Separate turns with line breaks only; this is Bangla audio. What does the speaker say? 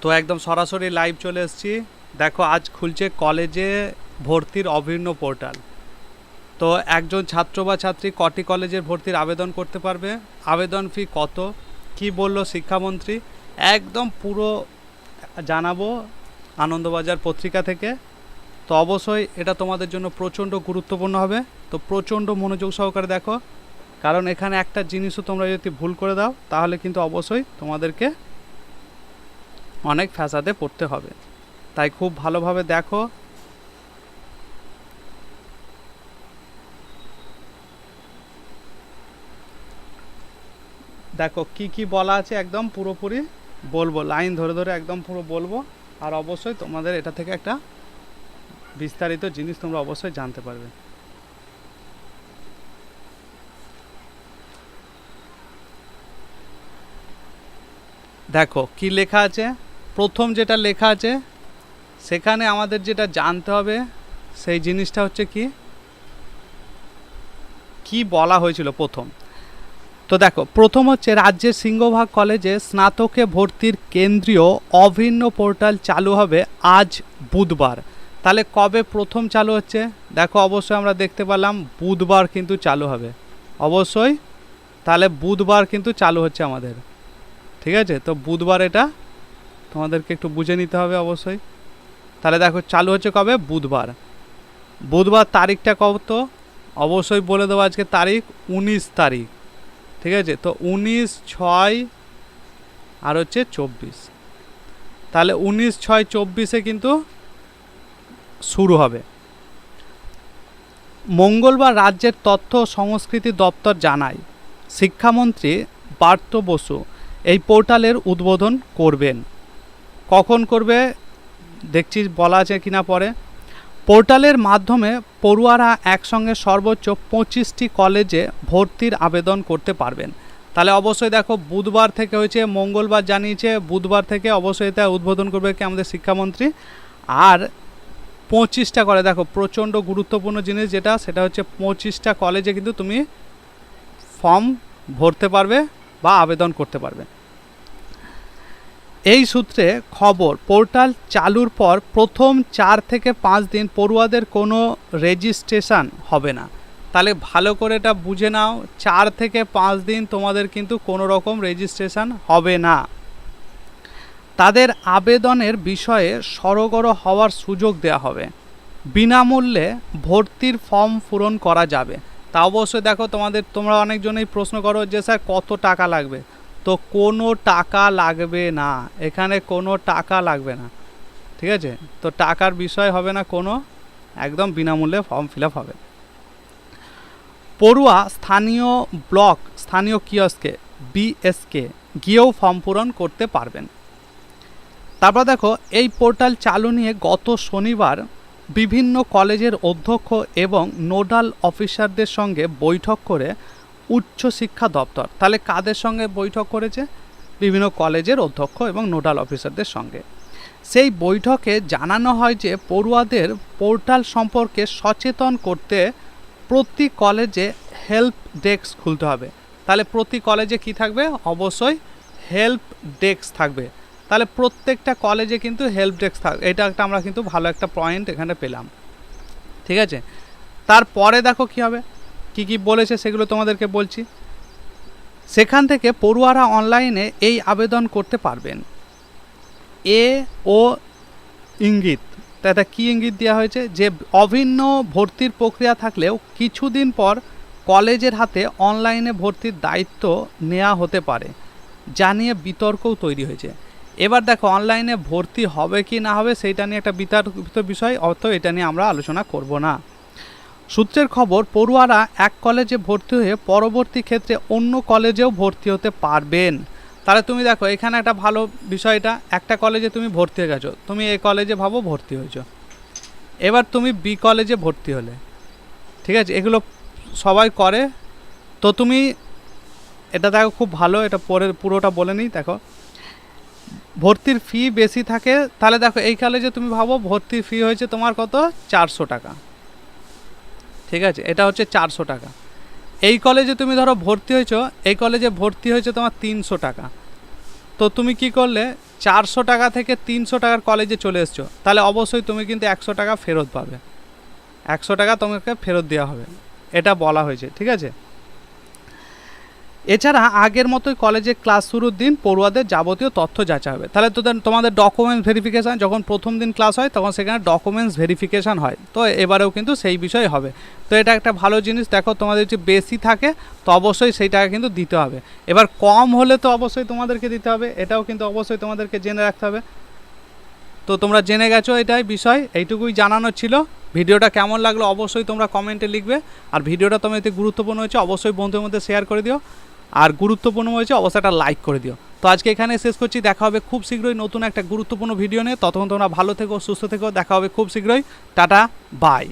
তো একদম সরাসরি লাইভ চলে এসেছি। দেখো, আজ খুলছে কলেজে ভর্তির অভিন্ন পোর্টাল তো একজন ছাত্র বা ছাত্রী কটি কলেজের ভর্তির আবেদন করতে পারবে? আবেদন ফি কত? কি বলল শিক্ষামন্ত্রী? একদম পুরো জানাব আনন্দবাজার পত্রিকা থেকে। তো অবশ্যই এটা তোমাদের জন্য প্রচণ্ড গুরুত্বপূর্ণ হবে। তো প্রচণ্ড মনোযোগ সহকারে দেখো। কারণ এখানে একটা জিনিসও তোমরা যদি ভুল করে দাও, তাহলে কিন্তু অবশ্যই তোমাদেরকে অনেক ফ্যাসাদে পড়তে হবে। তাই খুব ভালোভাবে দেখো। দেখো কি কি বলা আছে একদম পুরোপুরি বলব, লাইন ধরে ধরে একদম পুরো বলব। আর অবশ্যই তোমাদের এটা থেকে একটা বিস্তারিত জিনিস তোমরা অবশ্যই জানতে পারবে। দেখো কি লেখা আছে? প্রথম যেটা লেখা আছে, সেখানে আমাদের যেটা জানতে হবে, সেই জিনিসটা হচ্ছে কি? কি বলা হয়েছিল প্রথম? তো দেখো, প্রথম হচ্ছে রাজ্যের সিংহভাগ কলেজে স্নাতকে ভর্তির কেন্দ্রীয় অভিন্ন পোর্টাল চালু হবে আজ বুধবার। তাহলে কবে প্রথম চালু হচ্ছে? দেখো, অবশ্যই আমরা দেখতে পেলাম বুধবার কিন্তু চালু হবে। অবশ্যই, তাহলে বুধবার কিন্তু চালু হচ্ছে আমাদের। ঠিক আছে? তো বুধবার এটা তোমাদেরকে একটু বুঝে নিতে হবে অবশ্যই। তাহলে দেখো, চালু হচ্ছে কবে? বুধবার। বুধবার তারিখটা কত? অবশ্যই বলে দেবো আজকে তারিখ, উনিশ তারিখ। ঠিক আছে? তো উনিশ ছয় আর হচ্ছে চব্বিশ। তাহলে উনিশ ছয় চব্বিশে কিন্তু শুরু হবে। মঙ্গলবার রাজ্যের তথ্য সংস্কৃতি দপ্তর জানায়, শিক্ষামন্ত্রী পার্থ বসু এই পোর্টালের উদ্বোধন করবেন। কখন করবে দেখছি বলা আছে কিনা পরে। পোর্টালের মাধ্যমে পড়ুয়ারা একসঙ্গে সর্বোচ্চ পঁচিশটি কলেজে ভর্তির আবেদন করতে পারবেন। তাহলে অবশ্যই দেখো, বুধবার থেকে হয়েছে, মঙ্গলবার জানিয়েছে, বুধবার থেকে অবশ্যই এটা উদ্বোধন করবে কি আমাদের শিক্ষামন্ত্রী। আর পঁচিশটা করে দেখো, প্রচণ্ড গুরুত্বপূর্ণ জিনিস যেটা, সেটা হচ্ছে পঁচিশটা কলেজে কিন্তু তুমি ফর্ম ভরতে পারবে বা আবেদন করতে পারবে। এই সূত্রে খবর, পোর্টাল চালুর পর প্রথম চার থেকে পাঁচ দিন পড়ুয়াদের কোনো রেজিস্ট্রেশন হবে না। তাহলে ভালো করে এটা বুঝে নাও, চার থেকে পাঁচ দিন তোমাদের কিন্তু কোনো রকম রেজিস্ট্রেশন হবে না। তাদের আবেদনের বিষয়ে সরগর হওয়ার সুযোগ দেওয়া হবে। বিনামূল্যে ভর্তির ফর্ম পূরণ করা যাবে। তা অবশ্যই দেখো তোমাদের, তোমরা অনেকজনেই প্রশ্ন করো যে, স্যার, কত টাকা লাগবে? তো কোনো টাকা লাগবে না। এখানে কোনো টাকা লাগবে না। ঠিক আছে? তো টাকার বিষয় হবে না কোনো, একদম বিনামূল্যে ফর্ম ফিল হবে। পড়ুয়া স্থানীয় ব্লক, স্থানীয় কিয়স্কে, বিএসকে গিয়েও ফর্ম পূরণ করতে পারবেন। তারপর দেখো, এই পোর্টাল চালু নিয়ে গত শনিবার বিভিন্ন কলেজের অধ্যক্ষ এবং নোডাল অফিসারদের সঙ্গে বৈঠক করে উচ্চশিক্ষা দপ্তর। তাহলে কাদের সঙ্গে বৈঠক করেছে? বিভিন্ন কলেজের অধ্যক্ষ এবং নোডাল অফিসারদের সঙ্গে। সেই বৈঠকে জানানো হয় যে পড়ুয়াদের পোর্টাল সম্পর্কে সচেতন করতে প্রতি কলেজে হেল্প ডেস্ক খুলতে হবে। তাহলে প্রতি কলেজে কি থাকবে? অবশ্যই হেল্প ডেস্ক থাকবে। তাহলে প্রত্যেকটা কলেজে কিন্তু হেল্প ডেস্ক থাকবে এটা একটা আমরা কিন্তু ভালো একটা পয়েন্ট এখানে পেলাম। ঠিক আছে? তারপরে দেখো কি হবে? কি কি বলেছে সেগুলো তোমাদেরকে বলছি। সেখান থেকে পড়ুয়ারা অনলাইনে এই আবেদন করতে পারবেন। এ ও ইঙ্গিত। তাতে কী ইঙ্গিত দেওয়া হয়েছে? যে অভিন্ন ভর্তির প্রক্রিয়া থাকলেও কিছুদিন পর কলেজের হাতে অনলাইনে ভর্তির দায়িত্ব নেওয়া হতে পারে, যা নিয়ে বিতর্কও তৈরি হয়েছে। এবার দেখো অনলাইনে ভর্তি হবে কি না হবে, সেইটা নিয়ে একটা বিতর্কিত বিষয় অত এটা নিয়ে আমরা আলোচনা করব না। সূত্রের খবর, পড়ুয়ারা এক কলেজে ভর্তি হয়ে পরবর্তী ক্ষেত্রে অন্য কলেজেও ভর্তি হতে পারবেন। তাহলে তুমি দেখো, এখানে একটা ভালো বিষয়টা একটা কলেজে তুমি ভর্তি হয়ে গেছো। তুমি এই কলেজে ভাবো ভর্তি হয়েছো। এবার তুমি বি কলেজে ভর্তি হলে। ঠিক আছে? এগুলো সবাই করে। তো তুমি, এটা দেখো খুব ভালো, এটা পরে পুরোটা বলে নিই, দেখো। ভর্তির ফি বেশি থাকে, তাহলে দেখো এই কলেজে তুমি ভাবো ভর্তির ফি হয়েছে তোমার কত? চারশো টাকা। ঠিক আছে? এটা হচ্ছে চারশো টাকা। এই কলেজে তুমি ধরো ভর্তি হয়েছো, এই কলেজে ভর্তি হয়েছে তোমার তিনশো টাকা। তো তুমি কি করলে? চারশো টাকা থেকে তিনশো টাকার কলেজে চলে এসছো। তাহলে অবশ্যই তুমি কিন্তু একশো টাকা ফেরত পাবে। একশো টাকা তোমাকে ফেরত দেওয়া হবে। এটা বলা হয়েছে, ঠিক আছে? এছাড়া আগের মতোই কলেজে ক্লাস শুরুর দিন পড়ুয়াদের যাবতীয় তথ্য যাচা হবে। তাহলে তোদের, তোমাদের ডকুমেন্টস ভেরিফিকেশান যখন প্রথম দিন ক্লাস হয়, তখন সেখানে ডকুমেন্টস ভেরিফিকেশান হয়। তো এবারেও কিন্তু সেই বিষয় হবে। তো এটা একটা ভালো জিনিস। দেখো, তোমাদের যদি বেশি থাকে, তো অবশ্যই সেই টাকা কিন্তু দিতে হবে। এবার কম হলে তো অবশ্যই তোমাদেরকে দিতে হবে। এটাও কিন্তু অবশ্যই তোমাদেরকে জেনে রাখতে হবে। তো তোমরা জেনে গেছো এটাই বিষয়। এইটুকুই জানানোর ছিল। ভিডিওটা কেমন লাগল অবশ্যই তোমরা কমেন্টে লিখবে। আর ভিডিওটা তোমার এতে গুরুত্বপূর্ণ হয়েছে, অবশ্যই বন্ধুদের মধ্যে শেয়ার করে দিও। আর গুরুত্বপূর্ণ হয়েছে অবস্থাটা লাইক করে দিও। তো আজকে এখানে শেষ করছি, দেখা হবে খুব শীঘ্রই নতুন একটা গুরুত্বপূর্ণ ভিডিও নিয়ে। ততক্ষণ তোমরা ভালো থেকো, সুস্থ থেকো, দেখা হবে খুব শীঘ্রই। Tata bye